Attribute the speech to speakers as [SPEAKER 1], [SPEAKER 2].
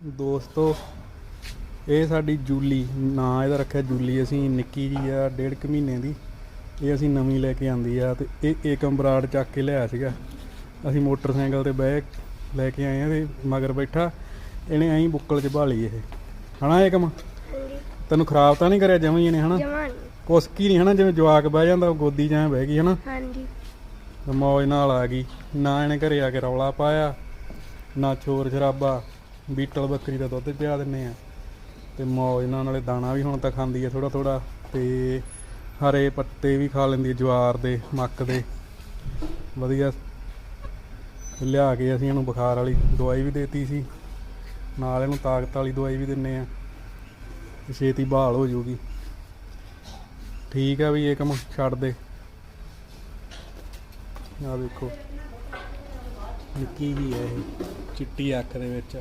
[SPEAKER 1] ਦੋਸਤੋ ਇਹ ਸਾਡੀ ਜੂਲੀ ਨਾਂ ਇਹਦਾ ਰੱਖਿਆ ਜੂਲੀ ਅਸੀਂ ਨਿੱਕੀ ਜੀ ਆ ਡੇਢ ਕੁ ਮਹੀਨੇ ਦੀ। ਇਹ ਅਸੀਂ ਨਵੀਂ ਲੈ ਕੇ ਆਂਦੀ ਆ ਤੇ ਇਹ ਏਕਮ ਬਰਾੜ ਚੱਕ ਕੇ ਲਿਆ ਸੀਗਾ। ਅਸੀਂ ਮੋਟਰਸਾਈਕਲ ਤੇ ਬਹਿ ਲੈ ਕੇ ਆਏ ਆ ਤੇ ਮਗਰ ਬੈਠਾ ਇਹਨੇ ਐਂ ਬੁੱਕਲ 'ਚ ਭਾਲੀ ਇਹ। ਹਨਾ ਏਕਮ?
[SPEAKER 2] ਹਾਂਜੀ
[SPEAKER 1] ਤੈਨੂੰ ਖਰਾਬ ਤਾਂ ਨਹੀਂ ਕਰਿਆ ਜਮਾਂ ਹੀ ਇਹਨੇ ਹਨਾ? ਕੁਸਕੀ ਨਹੀਂ ਹਨਾ? ਜਿਵੇਂ ਜਵਾਕ ਬਹਿ ਜਾਂਦਾ ਗੋਦੀ ਐਂ ਬਹਿ ਗਈ ਹਨਾ?
[SPEAKER 2] ਹਾਂਜੀ।
[SPEAKER 1] ਮੌਜ ਨਾਲ ਆ ਗਈ। ਨਾ ਇਹਨੇ ਘਰੇ ਆ ਕੇ ਰੌਲਾ ਪਾਇਆ ਨਾ ਚੋਰ ਸ਼ਰਾਬਾ ਬੀਟਲ ਬੱਕਰੀ ਦਾ ਦੁੱਧ ਪਿਆ ਦਿੰਨੇ ਆ। ਤੇ ਮੌਜ ਨਾਲ ਨਾਲੇ ਦਾਣਾ ਵੀ ਹੁਣ ਤਾਂ ਖਾਂਦੀ ਆ ਥੋੜਾ ਥੋੜਾ ਤੇ ਹਰੇ ਪੱਤੇ ਵੀ ਖਾ ਲੈਂਦੀ ਆ, ਜਵਾਰ ਦੇ, ਮੱਕ ਦੇ। ਵਧੀਆ। ਲਿਆ ਕੇ ਅਸੀਂ ਇਹਨੂੰ ਬੁਖਾਰ ਵਾਲੀ ਦਵਾਈ ਵੀ ਦੇਤੀ ਸੀ। ਨਾਲ ਇਹਨੂੰ ਤਾਕਤ ਵਾਲੀ ਦਵਾਈ ਵੀ ਦਿੰਨੇ ਆ। ਛੇਤੀ ਬਹਾਲ ਹੋ ਜਾਊਗੀ ਠੀਕ ਆ ਵੀ ਇਹ ਕੰਮ ਛੱਡ ਦੇ। ਆ ਦੇਖੋ ਨਿੱਕੀ ਵੀ ਹੈ ਇਹ, ਚਿੱਟੀ ਅੱਖ ਦੇ ਵਿੱਚ।